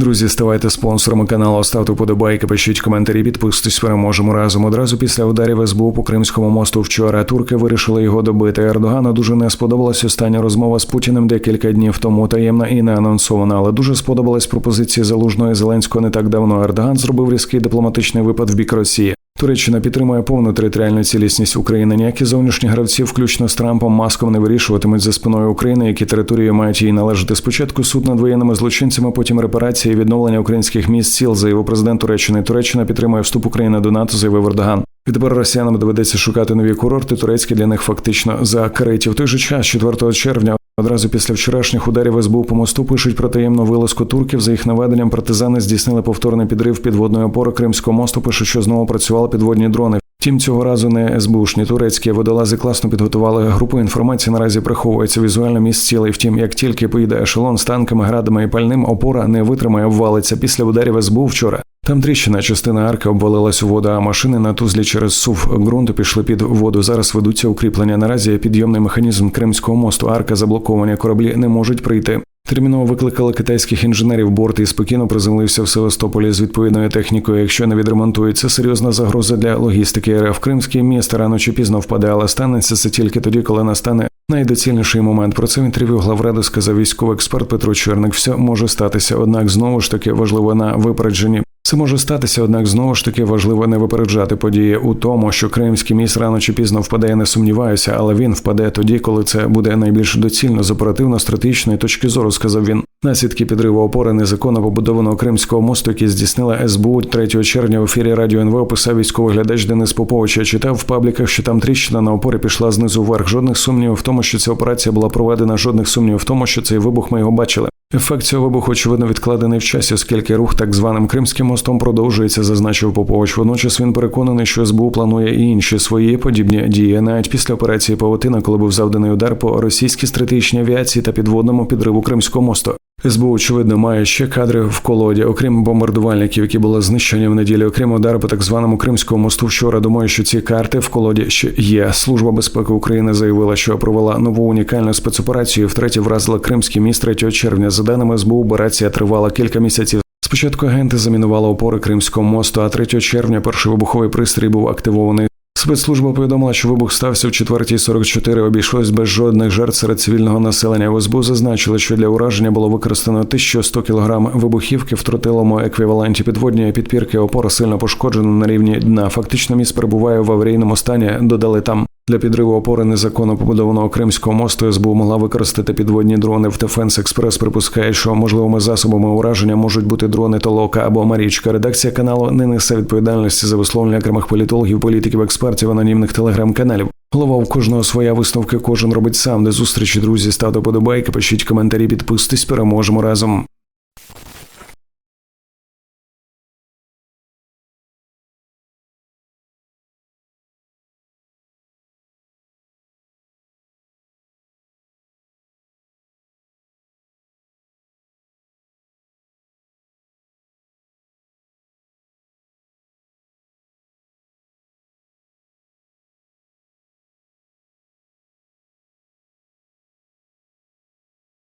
Друзі, ставайте спонсорами каналу, ставте подобайки, пишіть коментарі, підписуйтесь, переможемо разом. Одразу після ударів СБУ по Кримському мосту вчора турки вирішили його добити. Ердогану дуже не сподобалась остання розмова з Путіним декілька днів тому. Таємна і не анонсована, але дуже сподобалась пропозиція залужної Зеленського не так давно. Ердоган зробив різкий дипломатичний випад в бік Росії. Туреччина підтримує повну територіальну цілісність України. Ніякі зовнішні гравці, включно з Трампом, маском не вирішуватимуть за спиною України, які території мають їй належати. Спочатку суд над воєнними злочинцями, потім репарації, і відновлення українських міст сіл, заявив президент Туреччини. Туреччина підтримує вступ України до НАТО, заявив Ердоган. Відтепер росіянам доведеться шукати нові курорти. Турецькі для них фактично закриті. В той же час, 4 червня. Одразу після вчорашніх ударів СБУ по мосту пишуть про таємну вилазку турків. За їх наведенням партизани здійснили повторний підрив підводної опори Кримського мосту. Пишуть, що знову працювали підводні дрони. Втім, цього разу не СБУшні турецькі водолази класно підготували групу. Інформації наразі приховується візуально місць цілий. Втім, як тільки поїде ешелон з танками, градами і пальним, опора не витримає, обвалиться після ударів СБУ вчора. Там тріщина частина арки обвалилась у воду, а машини на тузлі через сув ґрунту пішли під воду. Зараз ведуться укріплення. Наразі підйомний механізм Кримського мосту. Арка заблоковані кораблі не можуть прийти. Терміново викликали китайських інженерів. Борт і спокійно приземлився в Севастополі з відповідною технікою. Якщо не відремонтують, це серйозна загроза для логістики РФ. Кримський міст рано чи пізно впаде, але станеться це тільки тоді, коли настане найдоцільніший момент. Про це в інтерв'ю главреду сказав військовий експерт Петро Черник. Все може статися, однак знову ж таки важливо на випередженні. Це може статися, однак знову ж таки важливо не випереджати події у тому, що кримський міст рано чи пізно впаде, я не сумніваюся, але він впаде тоді, коли це буде найбільш доцільно з оперативно-стратегічної точки зору, сказав він. Наслідки підриву опори незаконно побудованого кримського мосту, який здійснила СБУ 3 червня в ефірі Радіо НВ, описав військовий глядач Денис Попович. Я читав в пабліках, що там тріщина на опорі пішла знизу вверх. Жодних сумнівів в тому, що ця операція була проведена. Жодних сумнівів в тому, що цей вибух ми його бачили. Ефект цього вибуху, очевидно, відкладений в часі, оскільки рух так званим Кримським мостом продовжується, зазначив Попович. Водночас він переконаний, що СБУ планує і інші свої подібні дії. Навіть після операції Павутина, коли був завданий удар по російській стратегічній авіації та підводному підриву Кримського мосту. СБУ, очевидно, має ще кадри в колоді, окрім бомбардувальників, які були знищені в неділю, окрім удару по так званому Кримському мосту. Вчора думаю, що ці карти в колоді ще є. Служба безпеки України заявила, що провела нову унікальну спецоперацію. Втретє вразила Кримський міст 3 червня. За даними СБУ, операція тривала кілька місяців. Спочатку агенти замінували опори Кримського мосту, а 3 червня перший вибуховий пристрій був активований. Спецслужба повідомила, що вибух стався в 4.44, обійшлось без жодних жертв серед цивільного населення. В СБУ зазначили, що для ураження було використано 1100 кг вибухівки в тротилому еквіваленті підводні підпірки опора сильно пошкоджено на рівні дна. Фактично міст перебуває в аварійному стані. Додали там. Для підриву опори незаконно побудованого Кримського мосту СБУ могла використати підводні дрони. В Дефенс Експрес припускає, що можливими засобами ураження можуть бути дрони Толока або Марічка. Редакція каналу не несе відповідальності за висловлення окремих політологів, політиків, експертів, анонімних телеграм-каналів. Голова в кожного своя висновки, кожен робить сам. До зустрічі, друзі, ставте подобайки, пишіть коментарі, підписуйтесь, переможемо разом.